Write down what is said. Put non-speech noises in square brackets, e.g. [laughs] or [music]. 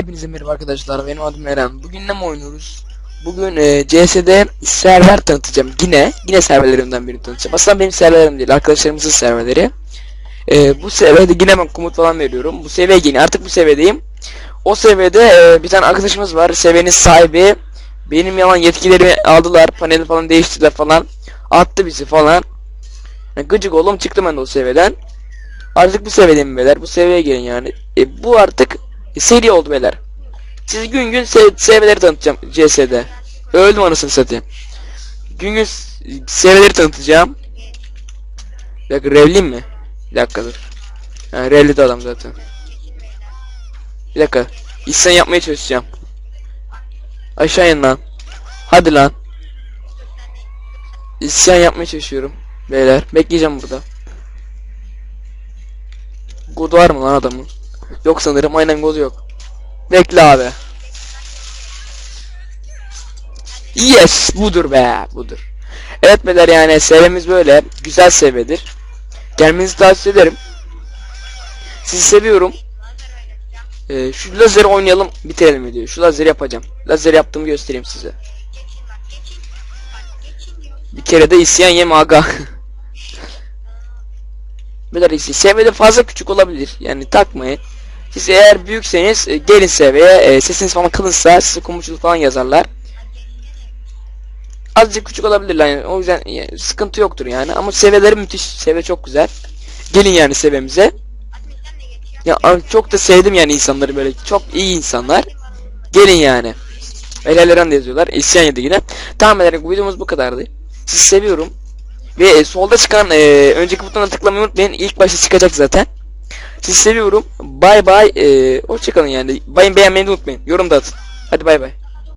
Hepinize merhaba arkadaşlar benim adım Eren. Bugün ne mi oynuyoruz? Bugün e, CS'de server tanıtacağım yine. Yine serverlerimden birini tanıtacağım. Aslında benim serverlerim değil arkadaşlarımızın serverleri. E, bu seviyede yine ben komut falan veriyorum. Bu seviye yeni artık bu seviyedeyim. O seviyede e, bir tane arkadaşımız var. Seviyenin sahibi. Benim yalan yetkilerimi aldılar. Paneli falan değiştirdiler falan. Attı bizi falan. Yani gıcık oğlum çıktım ben de o seviyeden. Artık bu seviyedeyim beyler. Bu seviyeye gelin yani. E, bu artık seri oldu beyler. Siz gün gün se seviyeleri tanıtacağım CS'de. Öldüm anasını satayım. Gün gün s- seviyeleri tanıtacağım. Bir dakika revliyim mi? Bir dakika dur. Ha, revli de adam zaten. Bir dakika. İhsan yapmaya çalışacağım. Aşağı in lan. Hadi lan. İsyan yapmaya çalışıyorum. Beyler bekleyeceğim burada. God var mı lan adamın? Yok sanırım aynen God yok. Bekle abi. Yes budur be budur. Evet beyler yani seviyemiz böyle. Güzel seviyedir. Gelmenizi tavsiye ederim. Sizi seviyorum. Ee, şu lazeri oynayalım bitirelim videoyu. Şu lazeri yapacağım. Lazer yaptığımı göstereyim size. Bir kere de isyan yeme aga. [laughs] Beyler ise seviyede fazla küçük olabilir. Yani takmayın. Siz eğer büyükseniz e, gelin seviyeye sesiniz falan kalınsa size komutçuluk falan yazarlar. Azıcık küçük olabilirler yani o yüzden sıkıntı yoktur yani ama seviyeleri müthiş seviye çok güzel. Gelin yani seviyemize. Ya çok da sevdim yani insanları böyle çok iyi insanlar. Gelin yani. Helal de yazıyorlar. İsyan yedi yine. Tamam ederek bu videomuz bu kadardı. Sizi seviyorum. Ve e, solda çıkan e, önceki butona tıklamayı unutmayın. İlk başta çıkacak zaten. Sizi seviyorum. Bay bay. E, hoşçakalın yani. Bayın beğenmeyi unutmayın. Yorum da atın. Hadi bay bay.